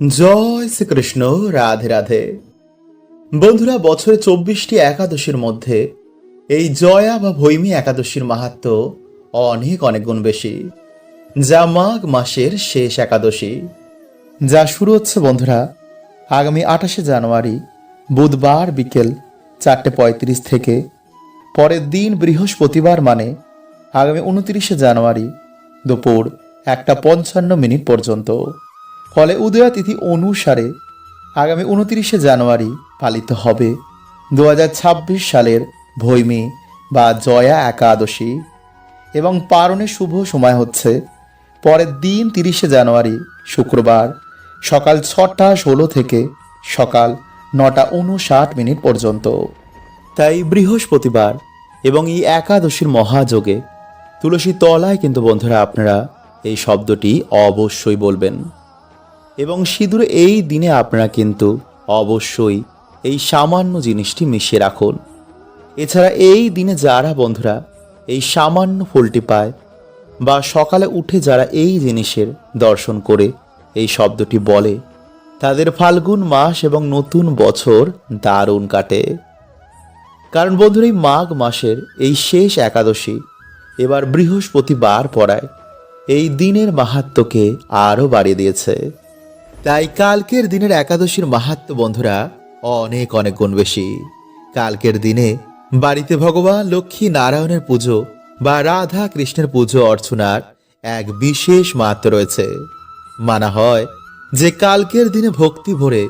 জয় শ্রীকৃষ্ণ, রাধে রাধে। বন্ধুরা, বছরে চব্বিশটি একাদশীর মধ্যে এই জয়া বা ভৈমী একাদশীর মাহাত্ম অনেক অনেক গুণ বেশি। যা মাঘ মাসের শেষ একাদশী। যা শুরু হচ্ছে, বন্ধুরা, আগামী আঠাশে জানুয়ারি, বুধবার বিকেল চারটে পঁয়ত্রিশ থেকে। পরের দিন বৃহস্পতিবার মানে আগামী উনত্রিশে জানুয়ারি দুপুর একটা পঞ্চান্ন মিনিট পর্যন্ত। ফলে উদয়া তিথি অনুসারে আগামী উনত্রিশে জানুয়ারি পালিত হবে। দু হাজার ছাব্বিশ সালের ভৈমী বা জয়া একাদশী। এবং পারণের শুভ সময় হচ্ছে পরের দিন তিরিশে জানুয়ারি, শুক্রবার, সকাল ছটা ষোলো থেকে সকাল নটা উনষাট মিনিট পর্যন্ত। তাই বৃহস্পতিবার এবং এই একাদশীর মহাযোগে তুলসী তলায় কিন্তু বন্ধুরা আপনারা এই শব্দটি অবশ্যই বলবেন। এবং সিঁদুর এই দিনে আপনারা কিন্তু অবশ্যই এই সামান্য জিনিসটি মিশিয়ে রাখুন। এছাড়া এই দিনে যারা বন্ধুরা এই সামান্য ফুলটি পায় বা সকালে উঠে যারা এই জিনিসের দর্শন করে এই শব্দটি বলে, তাদের ফাল্গুন মাস এবং নতুন বছর দারুণ কাটে। কারণ বন্ধুরা, এই মাঘ মাসের এই শেষ একাদশী এবার বৃহস্পতিবার পড়ায় এই দিনের মাহাত্মকে আরও বাড়িয়ে দিয়েছে। তাই কালকের দিনের একাদশীর মাহাত্ম বন্ধুরা অনেক অনেক গুণ বেশি। কালকের দিনে বাড়িতে ভগবান লক্ষ্মী নারায়ণের পুজো বা রাধা কৃষ্ণের পুজো অর্চনার এক বিশেষ মাহাত্ম রয়েছে। মানা হয় যে কালকের দিনে ভক্তি ভরে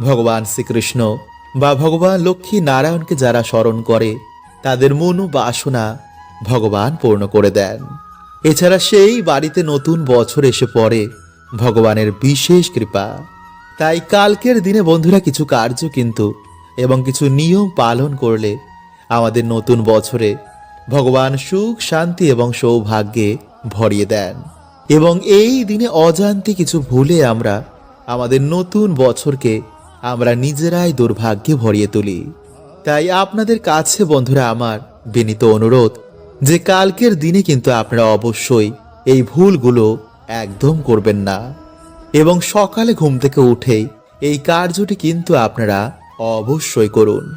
ভগবান শ্রীকৃষ্ণ বা ভগবান লক্ষ্মী নারায়ণকে যারা স্মরণ করে, তাদের মনো বাসনা ভগবান পূর্ণ করে দেন। এছাড়া সেই বাড়িতে নতুন বছর এসে পড়ে ভগবানের বিশেষ কৃপা। তাই কালকের দিনে বন্ধুরা কিছু কার্য কিন্তু এবং কিছু নিয়ম পালন করলে আমাদের নতুন বছরে ভগবান সুখ, শান্তি এবং সৌভাগ্যে ভরিয়ে দেন। এবং এই দিনে অজান্তে কিছু ভুলে আমরা আমাদের নতুন বছরকে আমরা নিজেরাই দুর্ভাগ্যে ভরিয়ে তুলি। তাই আপনাদের কাছে বন্ধুরা আমার বিনীত অনুরোধ যে কালকের দিনে কিন্তু আপনারা অবশ্যই এই ভুলগুলো একদম করবেন না। এবং সকালে ঘুম থেকে উঠেই এই কার্যটি কিন্তু আপনারা অবশ্যই করুন।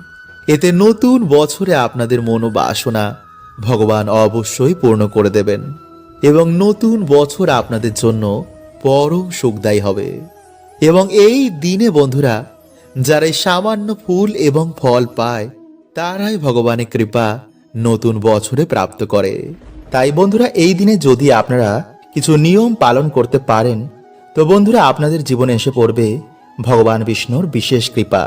এতে নতুন বছরে আপনাদের মনোবাসনা ভগবান অবশ্যই পূর্ণ করে দেবেন এবং নতুন বছর আপনাদের জন্য পরম সুখদায়ী হবে। এবং এই দিনে বন্ধুরা, যারা সামান্য ফুল এবং ফল পায়, তারাই ভগবানের কৃপা নতুন বছরে প্রাপ্ত করে। তাই বন্ধুরা, এই দিনে যদি আপনারা কিছু নিয়ম পালন করতে পারেন, তো বন্ধুরা আপনাদের জীবনে এসে পড়বে ভগবান বিষ্ণুর বিশেষ কৃপা।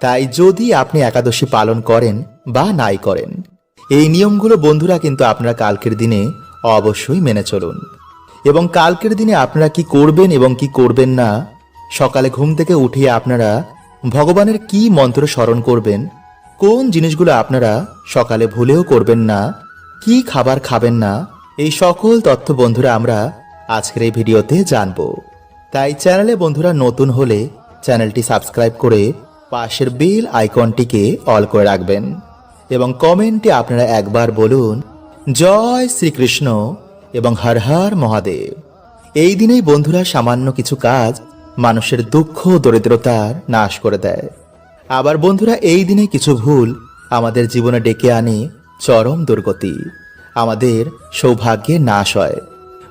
তাই যদি আপনি একাদশী পালন করেন বা নাই করেন, এই নিয়মগুলো বন্ধুরা কিন্তু আপনারা কালকের দিনে অবশ্যই মেনে চলুন। এবং কালকের দিনে আপনারা কি করবেন এবং কি করবেন না, সকালে ঘুম থেকে উঠিয়ে আপনারা ভগবানের কি মন্ত্র স্মরণ করবেন, কোন জিনিসগুলো আপনারা সকালে ভুলেও করবেন না, কি খাবার খাবেন না এই সকল তথ্য বন্ধুরা আমরা আজকের এই ভিডিওতে জানব। তাই চ্যানেলে বন্ধুরা নতুন হলে চ্যানেলটি সাবস্ক্রাইব করে পাশের বেল আইকনটিকে অল করে রাখবেন এবং কমেন্টে আপনারা একবার বলুন, জয় শ্রীকৃষ্ণ এবং হর হর মহাদেব। এই দিনেই বন্ধুরা সামান্য কিছু কাজ মানুষের দুঃখ দরিদ্রতার নাশ করে দেয়। আবার বন্ধুরা এই দিনে কিছু ভুল আমাদের জীবনে ডেকে আনে চরম দুর্গতি। আমাদের সৌভাগ্যে নাশ হয়।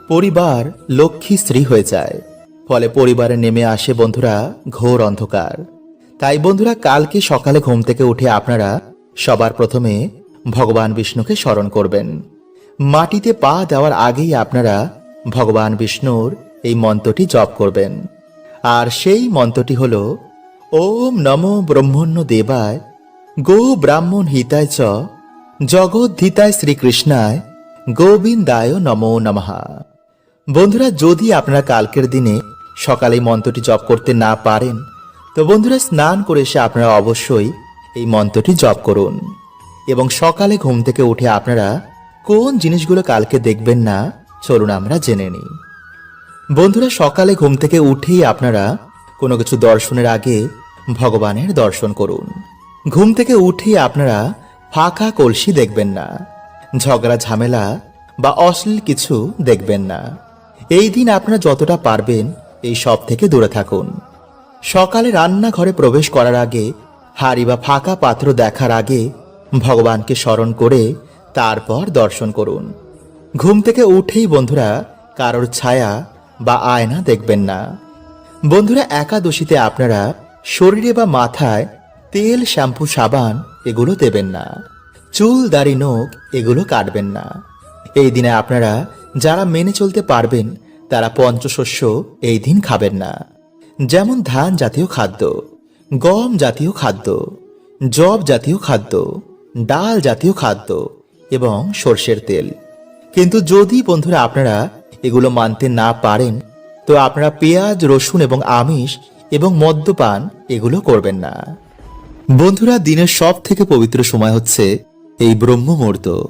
পরিবার লক্ষ্মী স্ত্রী হয়ে যায়। ফলে পরিবারে নেমে আসে বন্ধুরা ঘোর অন্ধকার। তাই বন্ধুরা, কালকে সকালে ঘুম থেকে উঠে আপনারা সবার প্রথমে ভগবান বিষ্ণুকে স্মরণ করবেন। মাটিতে পা দেওয়ার আগেই আপনারা ভগবান বিষ্ণুর এই মন্ত্রটি জপ করবেন। আর সেই মন্ত্রটি হল, ওম নমো ব্রহ্মণ্য দেবায় গো ব্রাহ্মণ হিতায় চ জগদ্ধিতায় শ্রীকৃষ্ণায় গোবিন্দায় নমো নমঃ। বন্ধুরা, যদি আপনারা কালকের দিনে সকালে মন্ত্রটি জপ করতে না পারেন, তো বন্ধুরা, স্নান করে এসে আপনারা অবশ্যই এই মন্ত্রটি জপ করুন। এবং সকালে ঘুম থেকে উঠে আপনারা কোন জিনিসগুলো কালকে দেখবেন না, চলুন আমরা জেনে নিই। বন্ধুরা, সকালে ঘুম থেকে উঠেই আপনারা কোনো কিছু দর্শনের আগে ভগবানের দর্শন করুন। ঘুম থেকে উঠেই আপনারা ফাঁকা কলসি দেখবেন না। ঝগড়া, ঝামেলা বা অশ্লীল কিছু দেখবেন না। এই দিন আপনারা যতটা পারবেন এই সব থেকে দূরে থাকুন। সকালে রান্নাঘরে প্রবেশ করার আগে, হাড়ি বা ফাঁকা পাত্র দেখার আগে ভগবানকে স্মরণ করে তারপর দর্শন করুন। ঘুম থেকে উঠেই বন্ধুরা কারোর ছায়া বা আয়না দেখবেন না। বন্ধুরা, একাদশীতে আপনারা শরীরে বা মাথায় তেল, শ্যাম্পু, সাবান এগুলো দেবেন না। চুল, দাড়ি, নখ এগুলো কাটবেন না। এই দিনে আপনারা যারা মেনে চলতে পারবেন, তারা পঞ্চশস্য এই দিন খাবেন না। যেমন ধান জাতীয় খাদ্য, গম জাতীয় খাদ্য জব জাতীয় খাদ্য, ডাল জাতীয় খাদ্য এবং সর্ষের তেল। কিন্তু যদি বন্ধুরা আপনারা এগুলো মানতে না পারেন, তো আপনারা পেঁয়াজ, রসুন এবং আমিষ এবং মদ্যপান এগুলো করবেন না। বন্ধুরা, দিনের সব থেকে পবিত্র সময় হচ্ছে এই ব্রহ্ম মুহূর্ত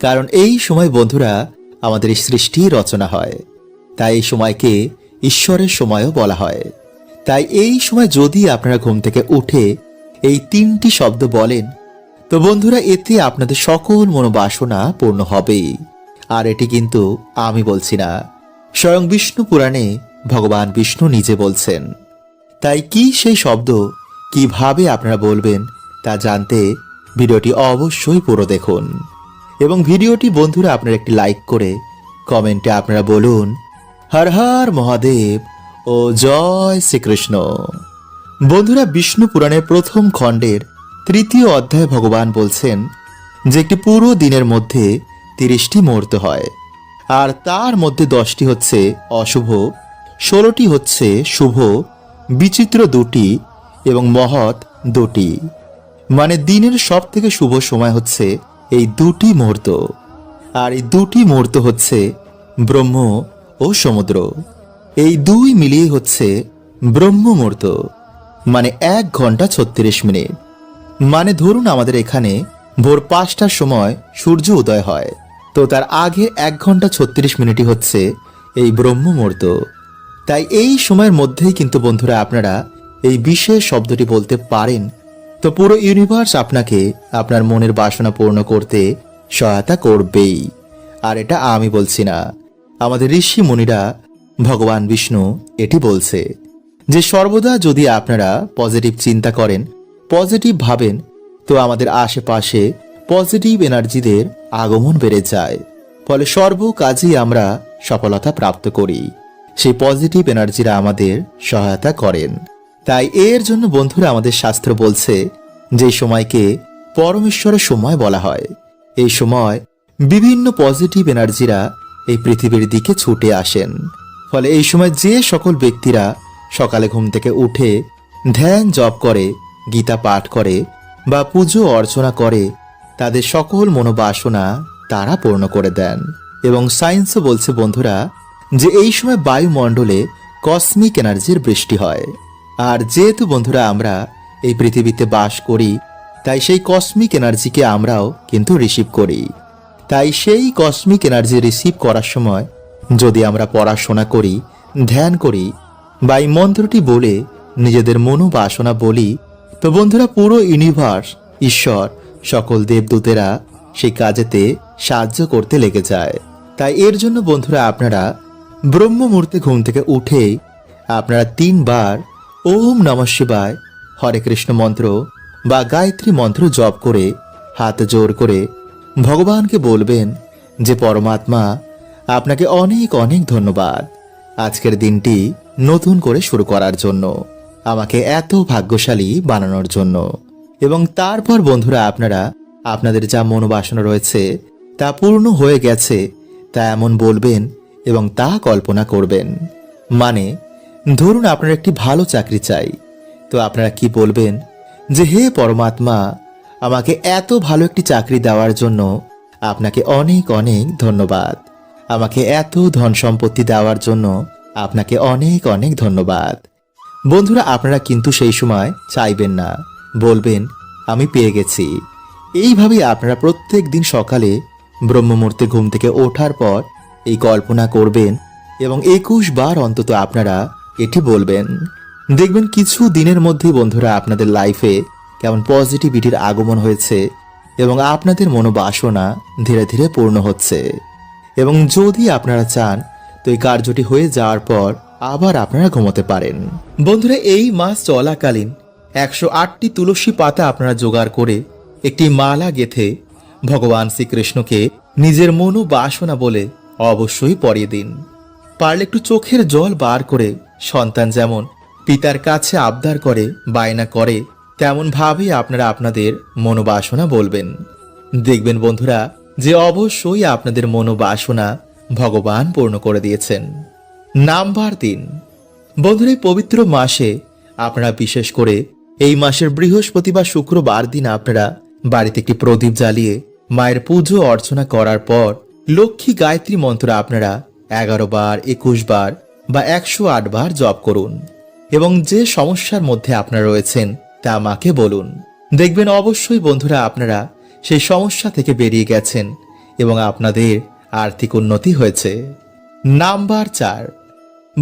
কারণ এই সময় বন্ধুরা, আমাদের সৃষ্টি রচনা হয়। তাই এই সময়কে ঈশ্বরের সময়ও বলা হয়। তাই এই সময় যদি আপনারা ঘুম থেকে উঠে এই তিনটি শব্দ বলেন, তো বন্ধুরা, এতে আপনাদের সকল মনোবাসনা পূর্ণ হবেই। আর এটি কিন্তু আমি বলছি না। স্বয়ং বিষ্ণু পুরাণে ভগবান বিষ্ণু নিজে বলছেন। তাই কি সেই শব্দ কীভাবে আপনারা বলবেন তা জানতে ভিডিওটি অবশ্যই পুরো দেখুন। এবং ভিডিওটি বন্ধুরা আপনারা একটি লাইক করে কমেন্টে আপনারা বলুন, হর হর মহাদেব ও জয় শ্রীকৃষ্ণ। বন্ধুরা বিষ্ণু পুরাণের প্রথম খণ্ডের তৃতীয় অধ্যায়ে ভগবান বলছেন যে একটি পুরো দিনের মধ্যে তিরিশটি মুহূর্ত হয়, আর তার মধ্যে দশটি হচ্ছে অশুভ, ষোলোটি হচ্ছে শুভ, বিচিত্র দুটি এবং মহৎ দুটি। মানে দিনের সব থেকে শুভ সময় হচ্ছে এই দুটি মুহূর্ত। আর এই দুটি মুহূর্ত হচ্ছে ব্রহ্ম ও সমুদ্র। এই দুই মিলিয়ে হচ্ছে ব্রহ্ম মুহূর্ত। মানে এক ঘণ্টা ছত্রিশ মিনিট। মানে ধরুন আমাদের এখানে ভোর পাঁচটার সময় সূর্য উদয় হয়। তো তার আগে এক ঘণ্টা ছত্রিশ মিনিটই হচ্ছে এই ব্রহ্ম মুহূর্ত। তাই এই সময়ের মধ্যেই কিন্তু বন্ধুরা আপনারা এই বিশেষ শব্দটি বলতে পারেন। তো পুরো ইউনিভার্স আপনাকে আপনার মনের বাসনা পূর্ণ করতে সহায়তা করবেই। আর এটা আমি বলছি না। আমাদের ঋষি মুনিরা, ভগবান বিষ্ণু এটি বলছে যে, সর্বদা যদি আপনারা পজিটিভ চিন্তা করেন পজিটিভ ভাবেন, তো আমাদের আশেপাশে পজিটিভ এনার্জিদের আগমন বেড়ে যায়। ফলে সর্ব কাজেই আমরা সফলতা প্রাপ্ত করি। সেই পজিটিভ এনার্জিরা আমাদের সহায়তা করেন। তাই এর জন্য বন্ধুরা আমাদের শাস্ত্র বলছে যে সময়কে পরমেশ্বরের সময় বলা হয়। এই সময় বিভিন্ন পজিটিভ এনার্জিরা এই পৃথিবীর দিকে ছুটে আসেন। ফলে এই সময় যে সকল ব্যক্তিরা সকালে ঘুম থেকে উঠে ধ্যান জপ করে, গীতা পাঠ করে বা পুজো অর্চনা করে, তাদের সকল মনোবাসনা তারা পূর্ণ করে দেন। এবং সায়েন্সও বলছে বন্ধুরা যে এই সময় বায়ুমণ্ডলে কসমিক এনার্জির বৃষ্টি হয়। আর যেহেতু বন্ধুরা আমরা এই পৃথিবীতে বাস করি, তাই সেই কসমিক এনার্জিকে আমরাও কিন্তু রিসিভ করি। তাই সেই কসমিক এনার্জি রিসিভ করার সময় যদি আমরা পড়াশোনা করি, ধ্যান করি বা এই মন্ত্রটি বলে নিজেদের মনোবাসনা বলি, তো বন্ধুরা পুরো ইউনিভার্স ঈশ্বর, সকল দেবদূতেরা সেই কাজেতে সাহায্য করতে লেগে যায়। তাই এর জন্য বন্ধুরা আপনারা ব্রহ্ম মুহূর্তে ঘুম থেকে উঠে আপনারা তিনবার ওম নমঃ শিবায়। হরে কৃষ্ণ মন্ত্র বা গায়ত্রী মন্ত্র জপ করে, হাত জোর করে ভগবানকে বলবেন যে, পরমাত্মা, আপনাকে অনেক অনেক ধন্যবাদ। আজকের দিনটি নতুন করে শুরু করার জন্য, আমাকে এত ভাগ্যশালী বানানোর জন্য। এবং তারপর বন্ধুরা, আপনারা, আপনাদের যা মনোবাসনা রয়েছে তা পূর্ণ হয়ে গেছে, তা এমন বলবেন এবং তা কল্পনা করবেন। মানে ধরুন আপনার একটি ভালো চাকরি চাই, তো আপনারা কি বলবেন যে, হে পরমাত্মা, আমাকে এত ভালো একটি চাকরি দেওয়ার জন্য আপনাকে অনেক অনেক ধন্যবাদ। আমাকে এত ধন সম্পত্তি দেওয়ার জন্য আপনাকে অনেক অনেক ধন্যবাদ। বন্ধুরা, আপনারা কিন্তু সেই সময় চাইবেন না। বলবেন, আমি পেয়ে গেছি। এইভাবেই আপনারা প্রত্যেক দিন সকালে ব্রহ্মমূর্তে ঘুম থেকে ওঠার পর এই কল্পনা করবেন এবং একুশ বার অন্তত আপনারা এটি বলবেন, দেখবেন কিছু দিনের মধ্যেই বন্ধুরা আপনাদের লাইফে কেমন পজিটিভিটির আগমন হয়েছে এবং আপনাদের মনোবাসনা ধীরে ধীরে পূর্ণ হচ্ছে। এবং যদি আপনারা চান তো এই কার্যটি হয়ে যাওয়ার পর আবার আপনারা ঘুমোতে পারেন। বন্ধুরা, এই মাস চলাকালীন একশো আটটি তুলসী পাতা আপনারা জোগাড় করে একটি মালা গেথে ভগবান শ্রীকৃষ্ণকে নিজের মনোবাসনা বলে অবশ্যই পরিয়ে দিন। পারলে একটু চোখের জল বার করে সন্তান যেমন পিতার কাছে আবদার করে, বায়না করে, তেমন ভাবেই আপনারা আপনাদের মনোবাসনা বলবেন। দেখবেন বন্ধুরা, যে অবশ্যই আপনাদের মনোবাসনা ভগবান পূর্ণ করে দিয়েছেন। নাম্বার তিন বন্ধুরা পবিত্র মাসে আপনারা বিশেষ করে এই মাসের বৃহস্পতি বা শুক্রবার দিন আপনারা বাড়িতে একটি প্রদীপ জ্বালিয়ে মায়ের পুজো অর্চনা করার পর লক্ষ্মী গায়ত্রী মন্ত্র আপনারা এগারো বার, একুশ বার বা একশো আট বার জপ করুন। এবং যে সমস্যার মধ্যে আপনারা রয়েছেন, তা মাকে বলুন। দেখবেন অবশ্যই বন্ধুরা আপনারা সেই সমস্যা থেকে বেরিয়ে গেছেন এবং আপনাদের আর্থিক উন্নতি হয়েছে। নাম্বার চার।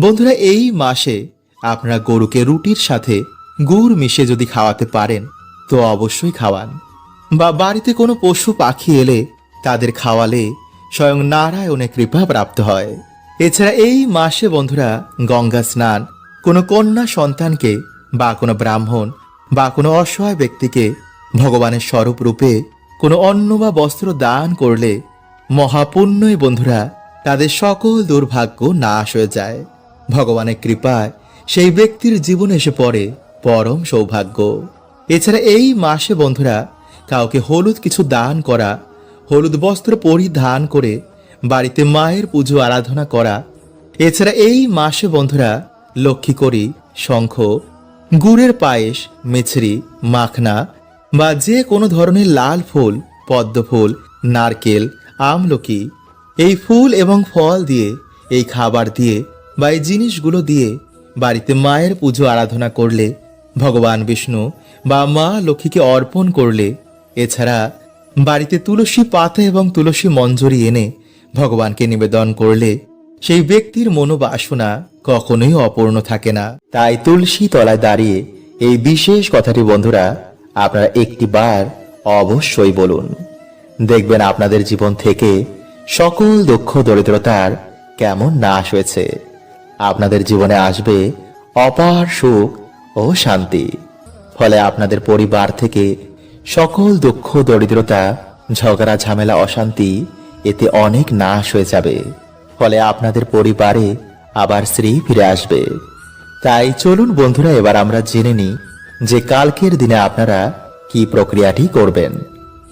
বন্ধুরা, এই মাসে আপনারা গরুকে রুটির সাথে গুড় মিশে যদি খাওয়াতে পারেন, তো অবশ্যই খাওয়ান। বা বাড়িতে কোনো পশু পাখি এলে তাদের খাওয়ালে স্বয়ং নারায়ণের কৃপা প্রাপ্ত হয়। এছাড়া এই মাসে বন্ধুরা গঙ্গা স্নান। কোনো কন্যা সন্তানকে বা কোনো ব্রাহ্মণ বা কোনো অসহায় ব্যক্তিকে ভগবানের স্বরূপ রূপে কোনো অন্ন বা বস্ত্র দান করলে মহাপুণ্যই বন্ধুরা তাদের সকল দুর্ভাগ্য নাশ হয়ে যায়। ভগবানের কৃপায় সেই ব্যক্তির জীবনে এসে পড়ে পরম সৌভাগ্য। এছাড়া এই মাসে বন্ধুরা কাউকে হলুদ কিছু দান করা, হলুদ বস্ত্র পরিধান করে বাড়িতে মায়ের পুজো আরাধনা করা। এছাড়া এই মাসে বন্ধুরা লক্ষ্মী করি শঙ্খ, গুড়ের পায়েস, মিছরি, মাখনা বা যে কোনো ধরনের লাল ফুল, পদ্ম ফুল, নারকেল, আমলকি এই ফুল এবং ফল দিয়ে, এই খাবার দিয়ে বা এই জিনিসগুলো দিয়ে বাড়িতে মায়ের পুজো আরাধনা করলে, ভগবান বিষ্ণু বা মা লক্ষ্মীকে অর্পণ করলে, এছাড়া বাড়িতে তুলসী পাতা এবং তুলসী মঞ্জরি এনে ভগবানকে নিবেদন করলে সেই ব্যক্তির মনোবাসনা কখনোই অপূর্ণ থাকে না। তাই তুলসী তলায় দাঁড়িয়ে এই বিশেষ কথাটি বন্ধুরা আপনারা একটি বার অবশ্যই বলুন। দেখবেন আপনাদের জীবন থেকে সকল দুঃখ, দরিদ্রতার কেমন নাশ হয়েছে। আপনাদের জীবনে আসবে অপার সুখ ও শান্তি। ফলে আপনাদের পরিবার থেকে সকল দুঃখ, দরিদ্রতা, ঝগড়া, ঝামেলা, অশান্তি এতে অনেক নাশ হয়ে যাবে। ফলে আপনাদের পরিবারে আবার স্ত্রী ফিরে আসবে। তাই চলুন বন্ধুরা, এবার আমরা জেনে নিই যে কালকের দিনে আপনারা কি প্রক্রিয়াটি করবেন।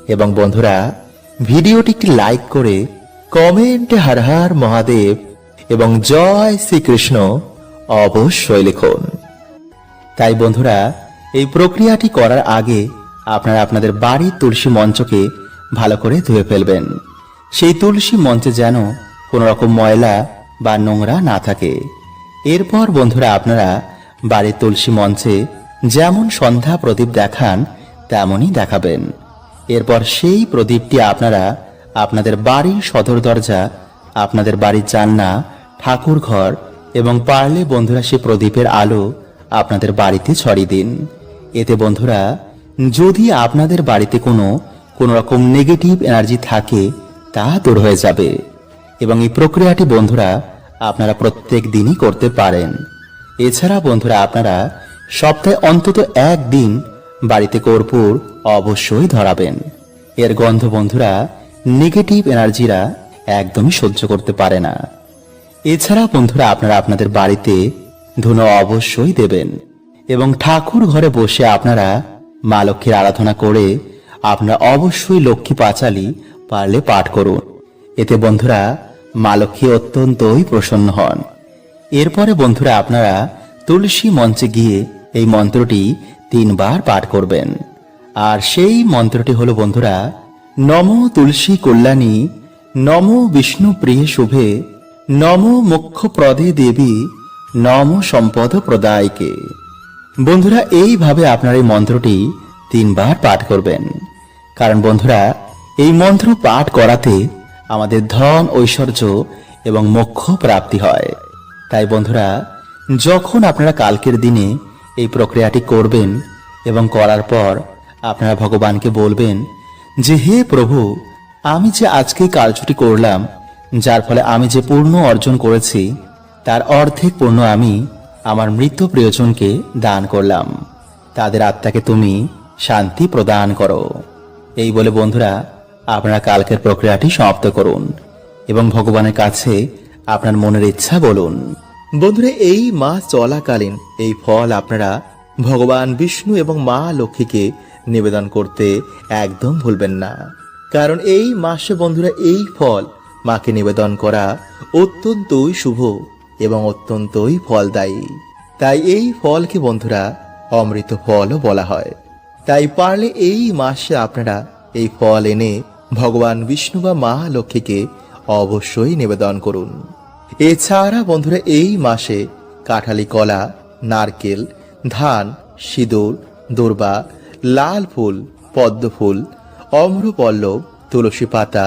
এবং বন্ধুরা, ভিডিওটি একটি লাইক করে কমেন্টে হর হর মহাদেব এবং জয় শ্রীকৃষ্ণ অবশ্যই লিখুন। তাই বন্ধুরা, এই প্রক্রিয়াটি করার আগে আপনারা আপনাদের বাড়ির তুলসী মঞ্চকে ভালো করে ধুয়ে ফেলবেন। সেই তুলসী মঞ্চে যেন কোনো রকম ময়লা বা নোংরা না থাকে। এরপর বন্ধুরা আপনারা বাড়ির তুলসী মঞ্চে যেমন সন্ধ্যা প্রদীপ দেখান, তেমনই দেখাবেন। এরপর সেই প্রদীপটি আপনারা আপনাদের বাড়ির সদর দরজা, আপনাদের বাড়ির জান্না ঠাকুর ঘর এবং পারলে বন্ধুরা সেই প্রদীপের আলো আপনাদের বাড়িতে ছড়িয়ে দিন। এতে বন্ধুরা যদি আপনাদের বাড়িতে কোনো কোনো রকম নেগেটিভ এনার্জি থাকে তা দূর হয়ে যাবে। এবং এই প্রক্রিয়াটি বন্ধুরা আপনারা প্রত্যেক দিনই করতে পারেন। এছাড়া বন্ধুরা আপনারা সপ্তাহে অন্তত একদিন বাড়িতে কর্পূর অবশ্যই ধরাবেন। এর গন্ধ বন্ধুরা নেগেটিভ এনার্জিরা একদমই সহ্য করতে পারে না। এছাড়া বন্ধুরা আপনারা আপনাদের বাড়িতে ধুনো অবশ্যই দেবেন। এবং ঠাকুর ঘরে বসে আপনারা মা লক্ষ্মীর আরাধনা করে আপনারা অবশ্যই লক্ষ্মী পাঁচালি পারলে পাঠ করুন। এতে বন্ধুরা মা লক্ষ্মী অত্যন্তই প্রসন্ন হন। এরপরে বন্ধুরা আপনারা তুলসী মঞ্চে গিয়ে এই মন্ত্রটি তিনবার পাঠ করবেন। আর সেই মন্ত্রটি হলো বন্ধুরা, নম তুলসী কল্যাণী, নম বিষ্ণু প্রিয় শুভে, নম মুখ্য প্রদে দেবী, নম সম্পদ প্রদায়কে। বন্ধুরা, এইভাবে আপনার এই মন্ত্রটি তিনবার পাঠ করবেন। কারণ বন্ধুরা এই মন্ত্র পাঠ করাতে আমাদের ধন, ঐশ্বর্য এবং মোক্ষ প্রাপ্তি হয়। তাই বন্ধুরা, যখন আপনারা কালকের দিনে এই প্রক্রিয়াটি করবেন এবং করার পর আপনারা ভগবানকে বলবেন যে, হে প্রভু, আমি যে আজকে কার্যটি করলাম, যার ফলে আমি যে পূর্ণ অর্জন করেছি, তার অর্ধেক পূর্ণ আমি আমার মৃত প্রিয়জনকে দান করলাম। তাদের আত্মাকে তুমি শান্তি প্রদান করো। এই বলে বন্ধুরা আপনারা কালকের প্রক্রিয়াটি সমাপ্ত করুন এবং ভগবানের কাছে আপনার মনের ইচ্ছা বলুন। বন্ধুরা, এই মাস চলাকালীন এই ফল আপনারা ভগবান বিষ্ণু এবং মা লক্ষ্মীকে নিবেদন করতে একদম ভুলবেন না। কারণ এই মাসে বন্ধুরা, এই ফল মাকে নিবেদন করা অত্যন্তই শুভ এবং অত্যন্তই ফলদায়ী। তাই এই ফলকে বন্ধুরা, অমৃত ফলও বলা হয়। তাই পারলে এই মাসে আপনারা এই ফল এনে ভগবান বিষ্ণু বা মা লক্ষ্মীকে অবশ্যই নিবেদন করুন। এছাড়া বন্ধুরা, এই মাসে কাঁঠালি কলা, নারকেল, ধান, সিঁদুর, দূর্বা, লাল ফুল, পদ্ম ফুল, অম্রপল্লব, তুলসী পাতা,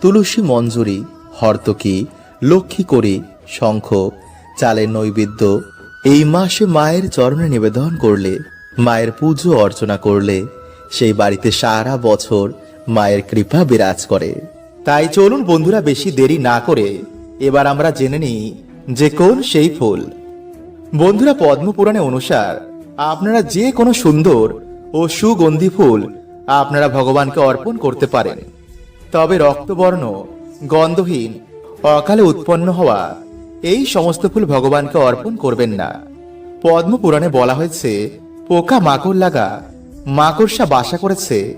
তুলসী মঞ্জুরি, হর্তকি লক্ষ্মী করি শঙ্খ, চালের নৈবেদ্য, এই মাসে মায়ের চরণে নিবেদন করলে, মায়ের পুজো অর্চনা করলে, সেই বাড়িতে সারা বছর মায়ের কৃপা বিরাজ করে। তাই চলুন বন্ধুরা বেশি দেরি না করে এবার আমরা জেনে নিই যে কোন সেই ফুল। বন্ধুরা পদ্মপুরাণে অনুসার, আপনারা যে কোনো সুন্দর ও সুগন্ধি ফুল আপনারা ভগবানকে অর্পণ করতে পারেন। তবে রক্তবর্ণ, গন্ধহীন, অকালে উৎপন্ন হওয়া এই সমস্ত ফুল ভগবানকে অর্পণ করবেন না। পদ্মপুরাণে বলা হয়েছে, পোকা মাকড় লাগা, মাকড়সা বাসা করেছে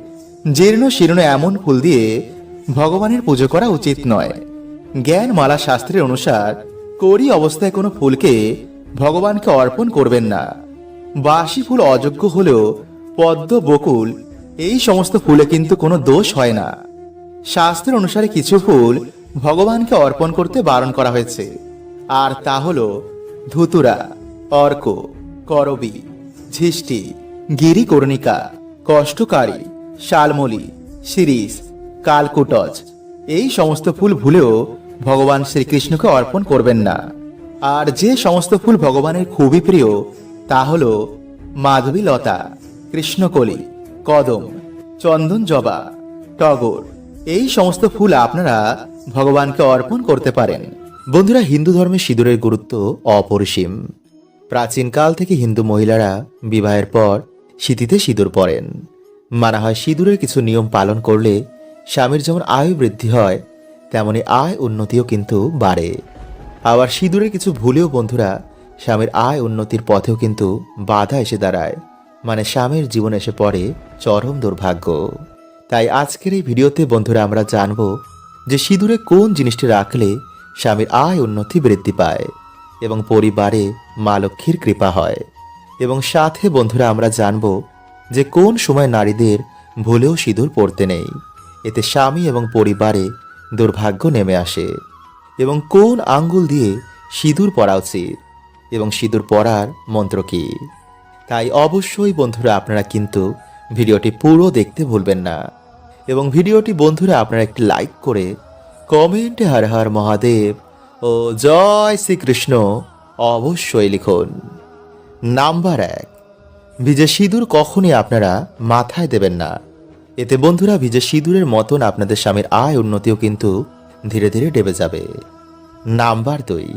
জীর্ণ শীর্ণ এমন ফুল দিয়ে ভগবানের পুজো করা উচিত নয়। জ্ঞান মালা শাস্ত্রের অনুসার করি অবস্থায় কোনো ফুলকে ভগবানকে অর্পণ করবেন না। বাসি ফুল অযোগ্য হলেও পদ্ম, বকুল এই সমস্ত ফুলে কিন্তু কোনো দোষ হয় না। শাস্ত্রের অনুসারে কিছু ফুল ভগবানকে অর্পণ করতে বারণ করা হয়েছে। আর তা হল ধুতুরা, অর্ক, করবি ঝিষ্টি গিরিকর্ণিকা, কষ্টকারী শালমলি, শিরিষ কালকুটজ এই সমস্ত ফুল ভুলেও ভগবান শ্রীকৃষ্ণকে অর্পণ করবেন না। আর যে সমস্ত ফুল ভগবানের খুবই প্রিয়, তা হল মাধবী লতা, কৃষ্ণকলি, কদম, চন্দন জবা, টগর। এই সমস্ত ফুল আপনারা ভগবানকে অর্পণ করতে পারেন। বন্ধুরা, হিন্দু ধর্মে সিঁদুরের গুরুত্ব অপরিসীম। প্রাচীনকাল থেকে হিন্দু মহিলারা বিবাহের পর শীতিতে সিঁদুর পরেন। মানা হয় সিঁদুরের কিছু নিয়ম পালন করলে স্বামীর যেমন আয়ু বৃদ্ধি হয়, তেমনি আয় উন্নতিও কিন্তু বাড়ে। আবার সিঁদুরের কিছু ভুলেও বন্ধুরা স্বামীর আয় উন্নতির পথেও কিন্তু বাধা এসে দাঁড়ায় মানে স্বামীর জীবন এসে পড়ে চরম দুর্ভাগ্য। তাই আজকের এই ভিডিওতে বন্ধুরা আমরা জানব যে সিঁদুরে কোন জিনিসটি রাখলে স্বামীর আয় উন্নতি বৃদ্ধি পায় এবং পরিবারে মা লক্ষ্মীর কৃপা হয়। এবং সাথে বন্ধুরা আমরা জানব যে কোন সময় নারীদের ভুলেও সিঁদুর পড়তে নেই। এতে স্বামী এবং পরিবারে দুর্ভাগ্য নেমে আসে এবং কোন আঙ্গুল দিয়ে সিঁদুর পরা উচিত এবং সিঁদুর পরার মন্ত্র কি? তাই অবশ্যই বন্ধুরা আপনারা কিন্তু ভিডিওটি পুরো দেখতে ভুলবেন না এবং ভিডিওটি বন্ধুরা আপনারা একটি লাইক করে কমেন্টে হর হর মহাদেব ও জয় শ্রীকৃষ্ণ অবশ্যই লিখুন। নাম্বার এক। ভিজে সিঁদুর কখনই আপনারা মাথায় দেবেন না। এতে বন্ধুরা, ভিজে সিঁদুরের মতন আপনাদের স্বামীর আয় উন্নতিও কিন্তু ধীরে ধীরে ডেবে যাবে। নাম্বার দুই,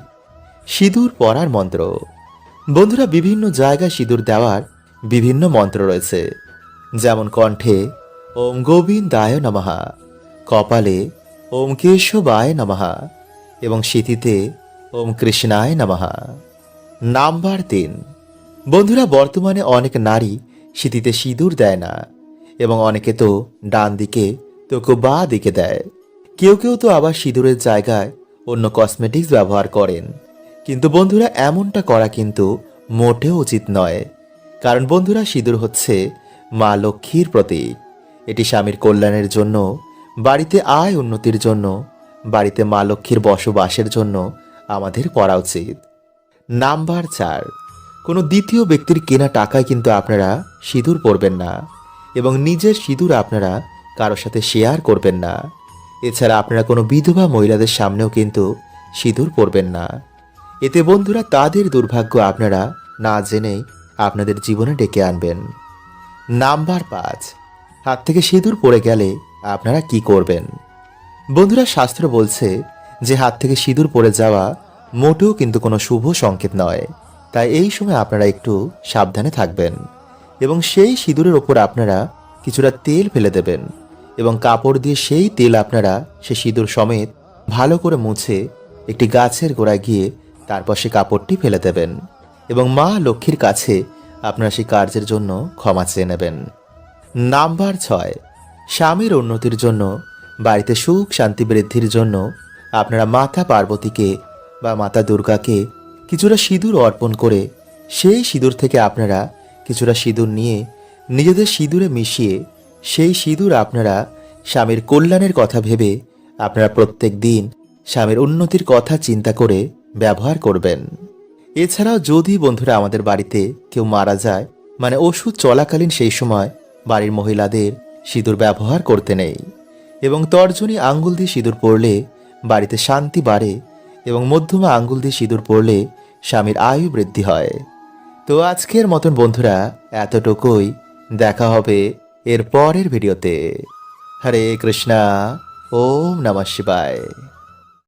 সিঁদুর পরার মন্ত্র। বন্ধুরা, বিভিন্ন জায়গায় সিঁদুর দেওয়ার বিভিন্ন মন্ত্র রয়েছে। যেমন কণ্ঠে, ওম গোবিন্দায় নমহা কপালে, ওম কেশবায় নমহা এবং স্মৃতিতে ওম কৃষ্ণায় নমহা নাম্বার তিন বন্ধুরা, বর্তমানে অনেক নারী স্মৃতিতে সিঁদুর দেয় না এবং অনেকে তো ডান দিকে, তো কেউ বা দিকে দেয়। কেউ কেউ তো আবার সিঁদুরের জায়গায় অন্য কসমেটিক্স ব্যবহার করেন। কিন্তু বন্ধুরা, এমনটা করা কিন্তু মোটেও উচিত নয়। কারণ বন্ধুরা, সিঁদুর হচ্ছে মা লক্ষ্মীর প্রতীক। এটি স্বামীর কল্যাণের জন্য, বাড়িতে আয় উন্নতির জন্য, বাড়িতে মা লক্ষ্মীর বসবাসের জন্য আমাদের করা উচিত। নাম্বার চার কোনো দ্বিতীয় ব্যক্তির কেনা টাকায় কিন্তু আপনারা সিঁদুর পরবেন না এবং নিজের সিঁদুর আপনারা কারোর সাথে শেয়ার করবেন না। এছাড়া আপনারা কোনো বিধবা মহিলাদের সামনেও কিন্তু সিঁদুর পরবেন না। এতে বন্ধুরা তাদের দুর্ভাগ্য আপনারা না জেনেই আপনাদের জীবনে ডেকে আনবেন। নাম্বার পাঁচ, হাত থেকে সিঁদুর পড়ে গেলে আপনারা কি করবেন? বন্ধুরা শাস্ত্র বলছে যে হাত থেকে সিঁদুর পড়ে যাওয়া মোটেও কিন্তু কোনো শুভ সংকেত নয়। তাই এই সময় আপনারা একটু সাবধানে থাকবেন এবং সেই সিঁদুরের ওপর আপনারা কিছুটা তেল ফেলে দেবেন এবং কাপড় দিয়ে সেই তেল আপনারা সে সিঁদুর সমেত ভালো করে মুছে একটি গাছের গোড়ায় গিয়ে তারপর সে কাপড়টি ফেলে দেবেন এবং মা লক্ষ্মীর কাছে আপনারা সেই কার্যের জন্য ক্ষমা চেয়ে নেবেন। নাম্বার ছয়, স্বামীর উন্নতির জন্য, বাড়িতে সুখ শান্তি বৃদ্ধির জন্য আপনারা মাতা পার্বতীকে বা মাতা দুর্গাকে কিছুটা সিঁদুর অর্পণ করে সেই সিঁদুর থেকে আপনারা কিছুটা সিঁদুর নিয়ে নিজেদের সিঁদুরে মিশিয়ে সেই সিঁদুর আপনারা স্বামীর কল্যাণের কথা ভেবে আপনারা প্রত্যেক দিন স্বামীর উন্নতির কথা চিন্তা করে ব্যবহার করবেন। এছাড়াও যদি বন্ধুরা আমাদের বাড়িতে কেউ মারা যায় মানে ওষুধ চলাকালীন সেই সময় বাড়ির মহিলাদের সিঁদুর ব্যবহার করতে নেই এবং তর্জনী আঙ্গুল দিয়ে সিঁদুর পরলে বাড়িতে শান্তি বাড়ে এবং মধ্যমা আঙ্গুল দিয়ে সিঁদুর পরলে স্বামীর আয়ু বৃদ্ধি হয়। তো আজকের মতন বন্ধুরা, এতটুকুই। দেখা হবে এর পরের ভিডিওতে। হরে কৃষ্ণা, ওম নমঃ শিবায়।